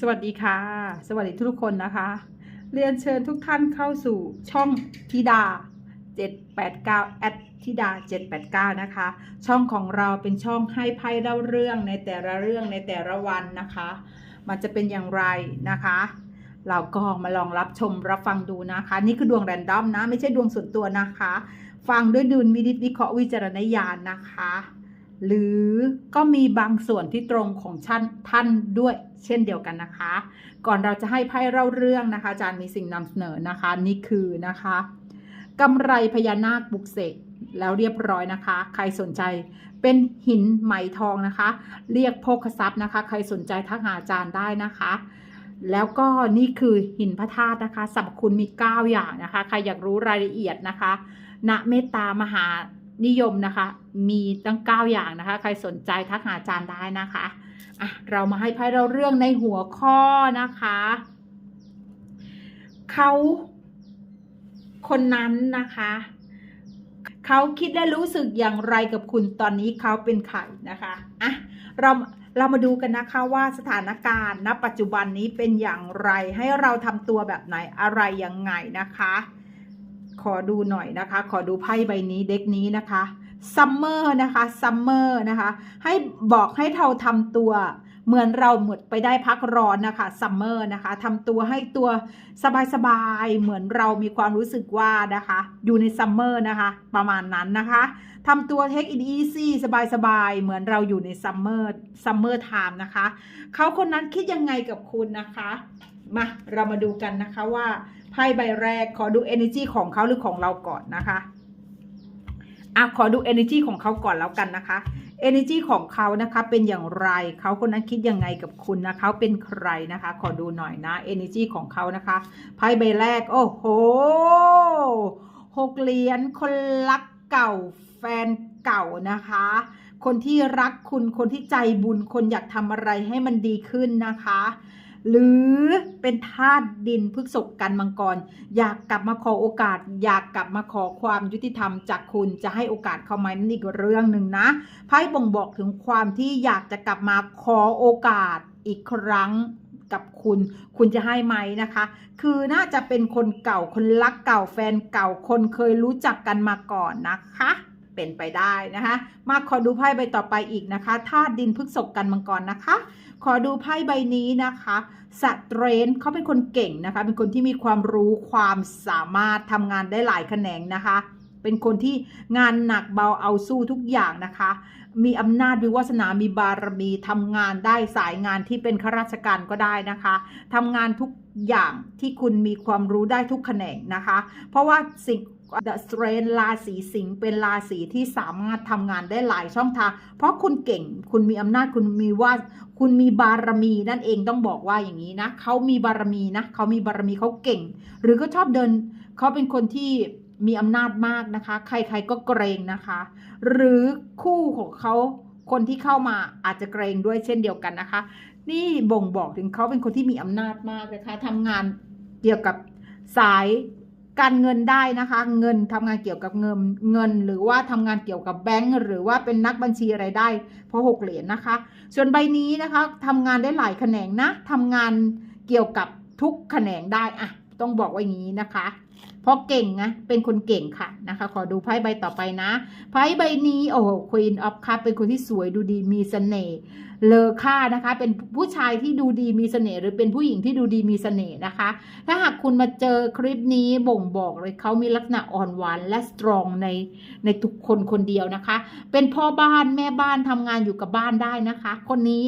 สวัสดีค่ะ สวัสดีทุกคนนะคะ เรียนเชิญทุกท่านเข้าสู่ช่องธิดา 789แอดธิดา 789 นะคะ ช่องของเราเป็นช่องให้ไพ่เล่าเรื่องในแต่ละเรื่องในแต่ละวันนะคะ มันจะเป็นอย่างไรนะคะ เราก็มาลองรับชมรับฟังดูนะคะ นี่คือดวงแรนดอมนะ ไม่ใช่ดวงส่วนตัวนะคะ ฟังด้วยดุลวินิจวิเคราะห์วิจารณญาณนะคะ หรือก็มีบางส่วนที่ตรงของท่านท่านด้วยเช่นเดียวกันนะคะ ก่อนเราจะให้ไพ่เล่าเรื่องนะคะ อาจารย์มีสิ่งนำเสนอนะคะ นี่คือนะคะกำไรพญานาคบุกเสกแล้วเรียบร้อยนะคะ ใครสนใจเป็นหินไหมทองนะคะ เรียกโภคทรัพย์นะคะ ใครสนใจทักหาอาจารย์ได้นะคะ แล้วก็นี่คือหินพระธาตุนะคะสรรพคุณมี 9 อย่างนะคะ ใครอยากรู้รายละเอียดนะคะณเมตตามหา นิยมนะคะ มีตั้ง 9 อย่างนะคะ ใครสนใจทักหาอาจารย์ได้นะคะอะเรามาให้ไพ่เราเรื่องในหัวข้อนะคะเขาคนนั้นนะคะเขาคิดและรู้สึกอย่างไรกับคุณตอนนี้เขาเป็นใครนะคะอะเราเรามาดูกันนะคะว่าสถานการณ์ณปัจจุบันนี้เป็นอย่างไรให้เราทำตัวแบบไหนอะไรยังไงนะคะ ขอดูหน่อยนะคะ ขอดูไพ่ใบนี้เด็กนี้นะคะซัมเมอร์นะคะซัมเมอร์นะคะ ให้บอกให้เราทำตัวเหมือนเราหมดไปได้พักร้อนนะคะซัมเมอร์นะคะทำตัวให้ตัวสบายๆ เหมือนเรามีความรู้สึกว่านะคะ อยู่ในซัมเมอร์นะคะ ประมาณนั้นนะคะทำตัว take it easy สบายๆ เหมือนเราอยู่ในซัมเมอร์ซัมเมอร์ไทม์นะคะ เขาคนนั้นคิดยังไงกับคุณนะคะ มาเรามาดูกันนะคะว่าไพ่ใบแรกขอดู energy ของเขาหรือของเราก่อนนะคะอะขอดู energy ของเขาก่อนแล้วกันนะคะ energy ของเขานะคะเป็นอย่างไรเขาคนนั้นคิดยังไงกับคุณนะเขาเป็นใครนะคะ ขอดูหน่อยนะ energy ของเขานะคะไพ่ใบแรก โอ้โหหกเหรียญคนรักเก่าแฟนเก่านะคะ คนที่รักคุณคนที่ใจบุญคนอยากทำอะไรให้มันดีขึ้นนะคะ หรือเป็นธาตุดินพฤกษกกันมังกร อยากกลับมาขอโอกาส อยากกลับมาขอความยุติธรรมจากคุณจะให้โอกาสเขาไหมนั่นอีกเรื่องหนึ่งนะไพ่บ่งบอกถึงความที่อยากจะกลับมาขอโอกาสอีกครั้งกับคุณ คุณจะให้ไหมนะคะ คือน่าจะเป็นคนเก่าคนรักเก่าแฟนเก่าคนเคยรู้จักกันมาก่อนนะคะ เป็นไปได้นะคะ มาขอดูไพ่ใบต่อไปอีกนะคะธาตุดินพฤกษกกันมังกรนะคะ ขอดูไพ่ใบนี้นะคะสเตรนเขาเป็นคนเก่งนะคะ เป็นคนที่มีความรู้ความสามารถทำงานได้หลายแขนงนะคะ เป็นคนที่งานหนักเบาเอาสู้ทุกอย่างนะคะ มีอำนาจวิวัฒนา มีบารมีทำงานได้สายงานที่เป็นข้าราชการก็ได้นะคะทำงานทุกอย่างที่คุณมีความรู้ได้ทุกแขนงนะคะ เพราะว่าสิ่ง The s t r a i n ราศีสิงห์เป็นราศีที่สามารถทำงานได้หลายช่องทาง เพราะคุณเก่งคุณมีอำนาจคุณมีว่าคุณมีบารมีนั่นเองต้องบอกว่าอย่างนี้นะเขามีบารมีนะเขามีบารมีเขาเก่ง หรือก็ชอบเดินเขาเป็นคนที่มีอำนาจมากนะคะ ใครๆก็เกรงนะคะ หรือคู่ของเขาคนที่เข้ามาอาจจะเกรงด้วยเช่นเดียวกันนะคะ นี่บ่งบอกถึงเขาเป็นคนที่มีอำนาจมากนะคะทำงานเกี่ยวกับสาย การเงินได้นะคะ เงินทำงานเกี่ยวกับเงินเงิน หรือว่าทำงานเกี่ยวกับแบงก์หรือว่าเป็นนักบัญชีอะไรได้เพราะหกเหรียญนะคะ ส่วนใบนี้นะคะทำงานได้หลายแขนงนะทำงานเกี่ยวกับทุกแขนงได้อะต้องบอกว่าอย่างนี้นะคะ เพราะเก่งนะเป็นคนเก่งค่ะนะคะ ขอดูไพ่ใบต่อไปนะไพ่ใบนี้โอ้โห Queen of Cup เป็นคนที่สวยดูดีมีเสน่ห์เลอค่านะคะ เป็นผู้ชายที่ดูดีมีเสน่ห์หรือเป็นผู้หญิงที่ดูดีมีเสน่ห์นะคะ ถ้าหากคุณมาเจอคลิปนี้บ่งบอกเลยเขามีลักษณะอ่อนหวานและสตรองในในทุกคนคนเดียวนะคะ เป็นพ่อบ้านแม่บ้านทำงานอยู่กับบ้านได้นะคะ คนนี้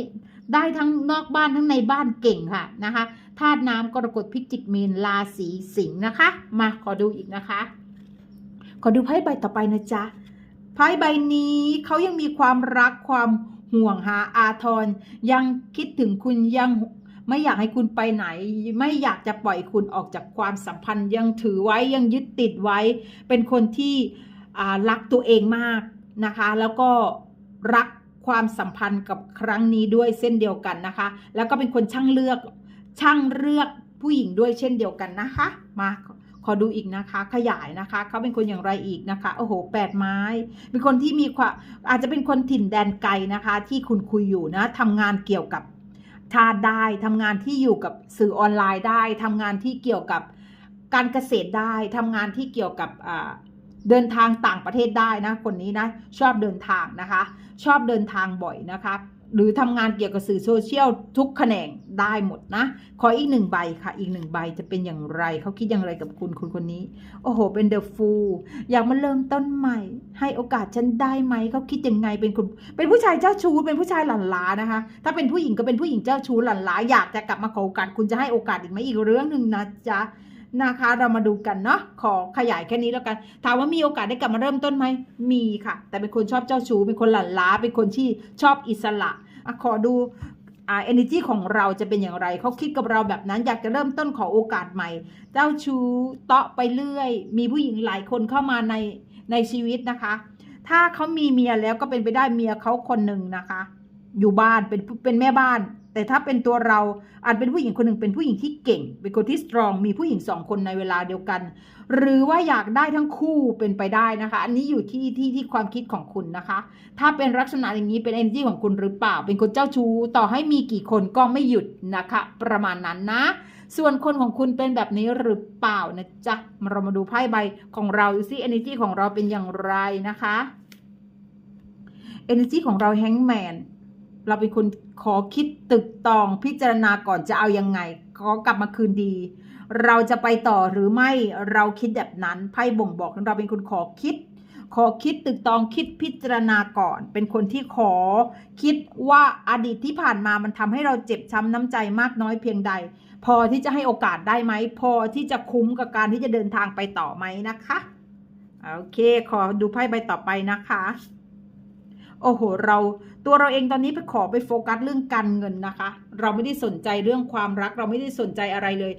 ได้ทั้งนอกบ้านทั้งในบ้านเก่งค่ะนะคะธาตุน้ำกรกฎพิจิกมีนราศีสิงห์นะคะ มาขอดูอีกนะคะ ขอดูไพ่ใบต่อไปนะจ๊ะไพ่ใบนี้เขายังมีความรักความห่วงหาอาทร ยังคิดถึงคุณยังไม่อยากให้คุณไปไหน ไม่อยากจะปล่อยคุณออกจากความสัมพันธ์ ยังถือไว้ยังยึดติดไว้ เป็นคนที่รักตัวเองมากนะคะ แล้วก็รัก ความสัมพันธ์กับครั้งนี้ด้วยเส้นเดียวกันนะคะ แล้วก็เป็นคนช่างเลือกช่างเลือกผู้หญิงด้วยเช่นเดียวกันนะคะ มาขอดูอีกนะคะ ขยายนะคะเขาเป็นคนอย่างไรอีกนะคะโอ้โหแปดไม้ เป็นคนที่มีความอาจจะเป็นคนถิ่นแดนไกลนะคะ ที่คุณคุยอยู่นะทำงานเกี่ยวกับชาติได้ทำงานที่อยู่กับสื่อออนไลน์ได้ทำงานที่เกี่ยวกับการเกษตรได้ทำงานที่เกี่ยวกับ เดินทางต่างประเทศได้นะ คนนี้นะ ชอบเดินทางนะคะ ชอบเดินทางบ่อยนะคะ หรือทำงานเกี่ยวกับสื่อโซเชียลทุกแขนงได้หมดนะ ขออีกหนึ่งใบค่ะ อีกหนึ่งใบจะเป็นอย่างไร เขาคิดอย่างไรกับคุณคุณคนนี้ โอ้โห เป็นเดอะฟูลอยากมาเริ่มต้นใหม่ ให้โอกาสฉันได้ไหม เขาคิดยังไง เป็นคุณ เป็นผู้ชายเจ้าชู้ เป็นผู้ชายหลั่นล้านะคะ ถ้าเป็นผู้หญิงก็เป็นผู้หญิงเจ้าชู้หลั่นล้า อยากจะกลับมาขอโอกาสคุณจะให้โอกาสอีกไหมอีกเรื่องหนึ่งนะจ๊ะ นะคะ เรามาดูกันเนาะขอขยายแค่นี้แล้วกัน ถามว่ามีโอกาสได้กลับมาเริ่มต้นไหมมีค่ะ แต่เป็นคนชอบเจ้าชู้เป็นคนหลั่นล้าเป็นคนที่ชอบอิสระอะขอดูอ่า energy ของเราจะเป็นอย่างไรเขาคิดกับเราแบบนั้นอยากจะเริ่มต้นขอโอกาสใหม่ เจ้าชู้เตาะไปเรื่อย มีผู้หญิงหลายคนเข้ามาในในชีวิตนะคะ ถ้าเขามีเมียแล้วก็เป็นไปได้เมียเขาคนหนึ่งนะคะ อยู่บ้านเป็นเป็นแม่บ้าน แต่ถ้าเป็นตัวเราอาจเป็นผู้หญิงคนหนึ่งเป็นผู้หญิงที่เก่ง เป็นคนที่สตรอง มีผู้หญิงสองคนในเวลาเดียวกัน หรือว่าอยากได้ทั้งคู่เป็นไปได้นะคะ อันนี้อยู่ที่ที่ที่ความคิดของคุณนะคะ ถ้าเป็นลักษณะอย่างนี้เป็น energy ของคุณหรือเปล่า เป็นคนเจ้าชู้ต่อให้มีกี่คนก็ไม่หยุดนะคะ ประมาณนั้นนะ ส่วนคนของคุณเป็นแบบนี้หรือเปล่านะจ๊ะมาเรามาดูไพ่ใบของเราดูซิ energy ของเราเป็นอย่างไรนะคะ energy ของเราแฮงแมน เราเป็นคนขอคิดตึกตองพิจารณาก่อนจะเอายังไง ขอกลับมาคืนดี เราจะไปต่อหรือไม่เราคิดแบบนั้นไพ่บ่งบอกเราเป็นคนขอคิด ขอคิดตึกตองคิดพิจารณาก่อน เป็นคนที่ขอคิดว่าอดีตที่ผ่านมามันทำให้เราเจ็บช้ำน้ำใจมากน้อยเพียงใด พอที่จะให้โอกาสได้ไหม พอที่จะคุ้มกับการที่จะเดินทางไปต่อไหมนะคะโอเค ขอดูไพ่ใบต่อไปนะคะ โอ้โห เราตัวเราเองตอนนี้ไปขอไปโฟกัสเรื่องการเงินนะคะ เราไม่ได้สนใจเรื่องความรัก เราไม่ได้สนใจอะไรเลย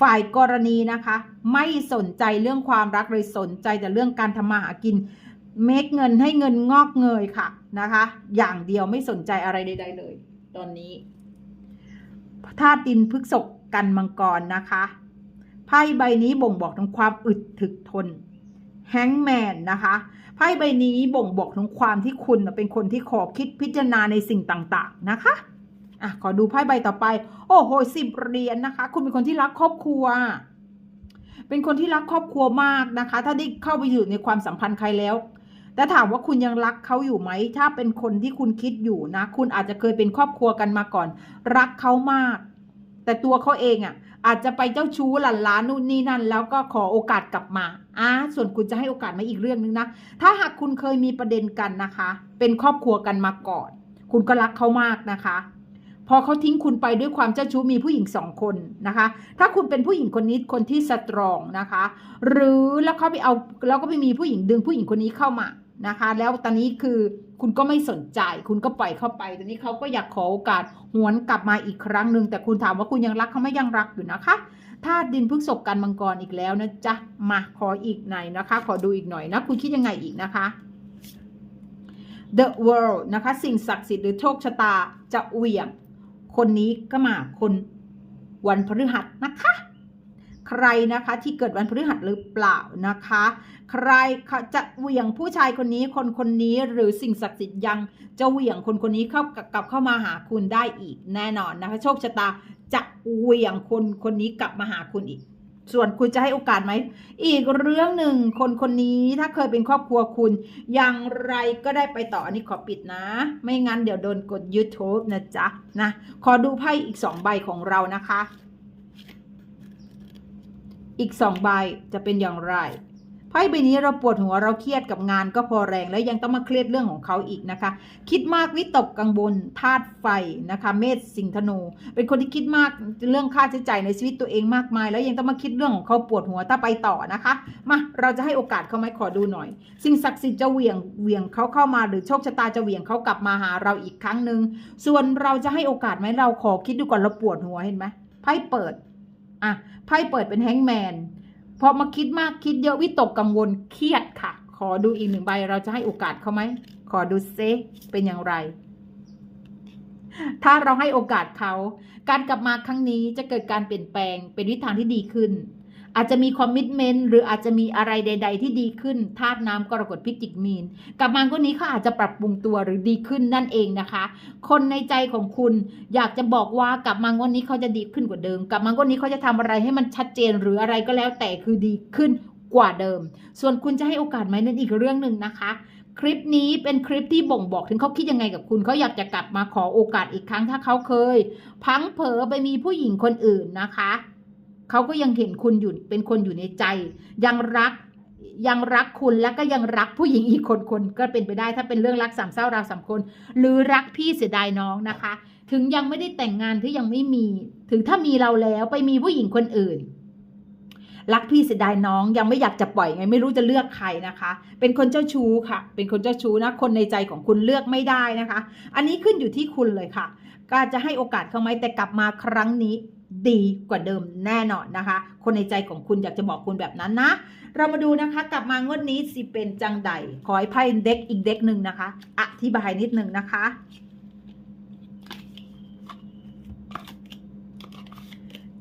ฝ่ายกรณีนะคะ ไม่สนใจเรื่องความรักเลยสนใจแต่เรื่องการทำมาหากินเมคเงินให้เงินงอกเงยค่ะนะคะ อย่างเดียวไม่สนใจอะไรใด ๆ เลย ตอนนี้ธาตุดินพฤกษกกันมังกรนะคะไพ่ใบนี้บ่งบอกถึงความอึดถึกทน แฮงแมนนะคะไพ่ใบนี้บ่งบอกถึงความที่คุณเป็นคนที่ขอคิดพิจารณาในสิ่งต่างๆนะคะอะขอดูไพ่ใบต่อไป โอ้โหสิบเหรียญนะคะ คุณเป็นคนที่รักครอบครัว เป็นคนที่รักครอบครัวมากนะคะ ถ้าได้เข้าไปอยู่ในความสัมพันธ์ใครแล้วแต่ถามว่าคุณยังรักเขาอยู่ไหม ถ้าเป็นคนที่คุณคิดอยู่นะ คุณอาจจะเคยเป็นครอบครัวกันมาก่อน รักเขามาก แต่ตัวเขาเองอะ่ะ อาจจะไปเจ้าชู้หลั่นล้านนู่นนี่นั่น แล้วก็ขอโอกาสกลับมาอะส่วนคุณจะให้โอกาสมาอีกเรื่องนึงนะ ถ้าหากคุณเคยมีประเด็นกันนะคะ เป็นครอบครัวกันมาก่อน คุณก็รักเขามากนะคะ พอเขาทิ้งคุณไปด้วยความเจ้าชู้มีผู้หญิงสองคนนะคะ ถ้าคุณเป็นผู้หญิงคนนี้คนที่สตรองนะคะ หรือแล้วเขาไปเอาแล้วก็ไปมีผู้หญิงดึงผู้หญิงคนนี้เข้ามา นะคะ แล้วตอนนี้คือคุณก็ไม่สนใจ คุณก็ปล่อยเข้าไปตอนนี้เขาก็อยากขอโอกาสหวนกลับมาอีกครั้งหนึ่งแต่คุณถามว่าคุณยังรักเขาไม่ยังรักอยู่นะคะธาตุดินพฤกษกกันมังกรอีกแล้วนะจ๊ะมาขออีกหน่อยนะคะ ขอดูอีกหน่อยนะคุณคิดยังไงอีกนะคะ The world นะคะ สิ่งศักดิ์สิทธิ์หรือโชคชะตาจะเวี่ยง คนนี้ก็มาคนวันพฤหัสนะคะ ใครนะคะที่เกิดวันพฤหัสหรือเปล่านะคะ ใครจะเหวี่ยงผู้ชายคนนี้คนคนนี้หรือสิ่งศักดิ์สิทธิ์ยังจะเหวี่ยงคนคนนี้เข้ากลับเข้ามาหาคุณได้อีกแน่นอนนะคะโชคชะตาจะเหวี่ยงคนคนนี้กลับมาหาคุณอีก ส่วนคุณจะให้โอกาสไหม อีกเรื่องหนึ่งคนคนนี้ถ้าเคยเป็นครอบครัวคุณ อย่างไรก็ได้ไปต่ออันนี้ขอปิดนะ ไม่งั้นเดี๋ยวโดนกด YouTube นะจ๊ะนะขอดูไพ่อีกสองใบของเรานะคะ อีกสองใบจะเป็นอย่างไรไพ่ใบนี้เราปวดหัวเราเครียดกับงานก็พอแรงแล้วยังต้องมาเครียดเรื่องของเขาอีกนะคะ คิดมากวิตกกังวลธาตุไฟนะคะ เมษสิงธนู เป็นคนที่คิดมากเรื่องค่าใช้จ่ายในชีวิตตัวเองมากมาย แล้วยังต้องมาคิดเรื่องของเขาปวดหัวถ้าไปต่อนะคะมาเราจะให้โอกาสเขาไหมขอดูหน่อย สิ่งศักดิ์สิทธิ์จะเหวี่ยงเหวี่ยงเขาเข้ามาหรือโชคชะตาจะเหวี่ยงเขากลับมาหาเราอีกครั้งหนึ่งส่วนเราจะให้โอกาสไหมเราขอคิดดูก่อนเราปวดหัวเห็นไหมไพ่เปิด อะไพ่เปิดเป็นแฮงแมนพอมาคิดมากคิดเยอะวิตกกังวลเครียดค่ะ ขอดูอีกหนึ่งใบเราจะให้โอกาสเขาไหม ขอดูเซเป็นอย่างไร ถ้าเราให้โอกาสเขา การกลับมาครั้งนี้จะเกิดการเปลี่ยนแปลงเป็นวิถีทางที่ดีขึ้น อาจจะมีคอมมิชเมนต์หรืออาจจะมีอะไรใด ๆ ที่ดีขึ้นธาตุน้ำกรกฎพิจิกมีน กับมังก็นี้เขาอาจจะปรับปรุงตัวหรือดีขึ้นนั่นเองนะคะ คนในใจของคุณอยากจะบอกว่ากับมังวันนี้เขาจะดีขึ้นกว่าเดิม กับมังวันนี้เขาจะทำอะไรให้มันชัดเจนหรืออะไรก็แล้วแต่คือดีขึ้นกว่าเดิม ส่วนคุณจะให้โอกาสไหมนั่นอีกเรื่องหนึ่งนะคะคลิปนี้เป็นคลิปที่บ่งบอกถึงเขาคิดยังไงกับคุณเขาอยากจะกลับมาขอโอกาสอีกครั้งถ้าเขาเคย พังเผลอไปมีผู้หญิงคนอื่นนะคะ เขาก็ยังเห็นคุณอยู่เป็นคนอยู่ในใจ ยังรักยังรักคุณแล้วก็ยังรักผู้หญิงอีกคนคนก็เป็นไปได้ถ้าเป็นเรื่องรักสามเศร้าเราสามคน หรือรักพี่เสียดายน้องนะคะ ถึงยังไม่ได้แต่งงานที่ยังไม่มี ถึงถ้ามีเราแล้วไปมีผู้หญิงคนอื่น รักพี่เสียดายน้องยังไม่อยากจะปล่อยไง ไม่รู้จะเลือกใครนะคะ เป็นคนเจ้าชู้ค่ะ เป็นคนเจ้าชู้นะคนในใจของคุณเลือกไม่ได้นะคะ อันนี้ขึ้นอยู่ที่คุณเลยค่ะ ก็จะให้โอกาสเขาไหมแต่กลับมาครั้งนี้ ดีกว่าเดิมแน่นอนนะคะ คนในใจของคุณอยากจะบอกคุณแบบนั้นนะ เรามาดูนะคะ กลับมางวดนี้สิเป็นจังใด ขอให้ไพ่เด็กอีกเด็กหนึ่งนะคะ อธิบายนิดหนึ่งนะคะ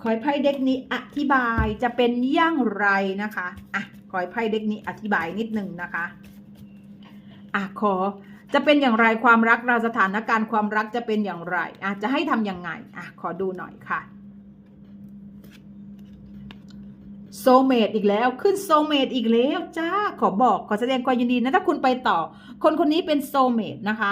ขอให้ไพ่เด็กนี้อธิบายจะเป็นอย่างไรนะคะอะขอให้ไพ่เด็กนี้อธิบายนิดหนึ่งนะคะอะขอจะเป็นอย่างไรความรักเราสถานการณ์ความรักจะเป็นอย่างไรอะจะให้ทำยังไงอะขอดูหน่อยค่ะ โซเมดอีกแล้วขึ้นโซเมดอีกแล้วจ้าขอบอกขอแสดงความยินดีนะถ้าคุณไปต่อ คนคนนี้เป็นโซเมดนะคะ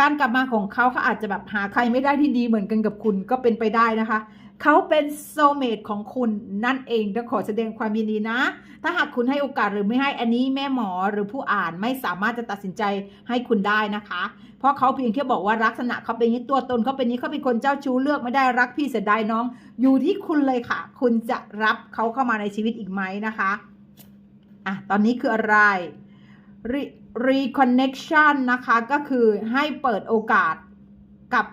การกลับมาของเขาเขาอาจจะแบบหาใครไม่ได้ที่ดีเหมือนกันกับคุณก็เป็นไปได้นะคะ เขาเป็นโซเมดของคุณนั่นเองจะขอแสดงความยินดีนะ ถ้าหากคุณให้โอกาสหรือไม่ให้อันนี้แม่หมอหรือผู้อ่านไม่สามารถจะตัดสินใจให้คุณได้นะคะ เพราะเขาเพียงแค่บอกว่าลักษณะเขาเป็นนี้ตัวตนเขาเป็นนี้เขาเป็นคนเจ้าชู้เลือกไม่ได้รักพี่เสียดายน้อง อยู่ที่คุณเลยค่ะ คุณจะรับเขาเข้ามาในชีวิตอีกไหมนะคะอะตอนนี้คืออะไร reconnection นะคะก็คือให้เปิดโอกาสกับ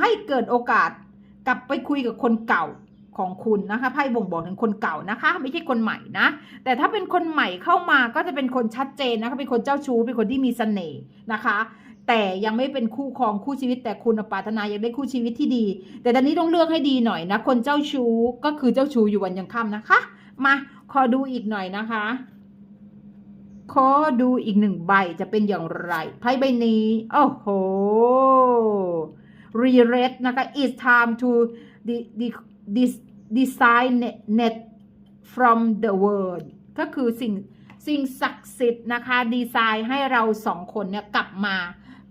ให้เกิดโอกาสกลับไปคุยกับคนเก่าของคุณนะคะไพ่บ่งบอกถึงคนเก่านะคะ ไม่ใช่คนใหม่นะ แต่ถ้าเป็นคนใหม่เข้ามาก็จะเป็นคนชัดเจนนะคะเป็นคนเจ้าชู้เป็นคนที่มีเสน่ห์นะคะ แต่ยังไม่เป็นคู่ครองคู่ชีวิต แต่คุณปรารถนาอยากได้คู่ชีวิตที่ดี แต่ตอนนี้ต้องเลือกให้ดีหน่อยนะ คนเจ้าชู้ก็คือเจ้าชู้อยู่วันยังค่ำนะคะ มาขอดูอีกหน่อยนะคะ ขอดูอีกหนึ่งใบจะเป็นอย่างไร ไพ่ใบนี้ โอ้โห รีเรสนะคะ it's time to de de de design net from the world ก็คือสิ่งสิ่งศักดิ์สิทธิ์นะคะ ดีไซน์ให้เราสองคนเนี่ยกลับมา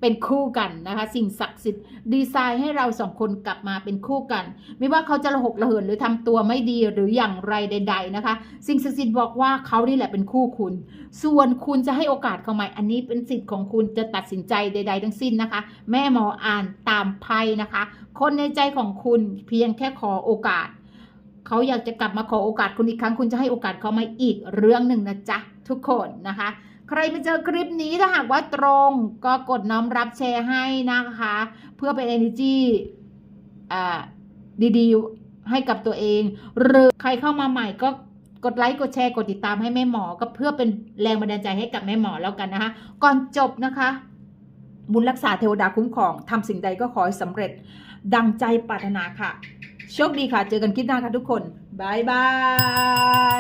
เป็นคู่กันนะคะ สิ่งศักดิ์สิทธิ์ดีไซน์ให้เราสองคนกลับมาเป็นคู่กัน ไม่ว่าเขาจะระหกระเหินหรือทำตัวไม่ดีหรืออย่างไรใด ๆนะคะ สิ่งศักดิ์สิทธิ์บอกว่าเขานี่แหละเป็นคู่คุณ ส่วนคุณจะให้โอกาสเขาไหมอันนี้เป็นสิทธิ์ของคุณจะตัดสินใจใด ๆ ทั้งสิ้นนะคะ แม่หมออ่านตามไพ่นะคะ คนในใจของคุณเพียงแค่ขอโอกาสเขาอยากจะกลับมาขอโอกาสคุณอีกครั้ง คุณจะให้โอกาสเขาไหมอีกเรื่องหนึ่งนะจ๊ะทุกคนนะคะ ใครมาเจอคลิปนี้ถ้าหากว่าตรงก็กดน้อมรับแชร์ให้นะคะ เพื่อเป็น energy อ่าดีๆ ให้กับตัวเอง หรือใครเข้ามาใหม่ก็กดไลค์กดแชร์กดติดตามให้แม่หมอก็เพื่อเป็นแรงบันดาลใจให้กับแม่หมอแล้วกันนะคะ ก่อนจบนะคะบุญรักษาเทวดาคุ้มครองทำสิ่งใดก็ขอให้สำเร็จ ดังใจปรารถนาค่ะ โชคดีค่ะ เจอกันคลิปหน้าค่ะทุกคน บายบาย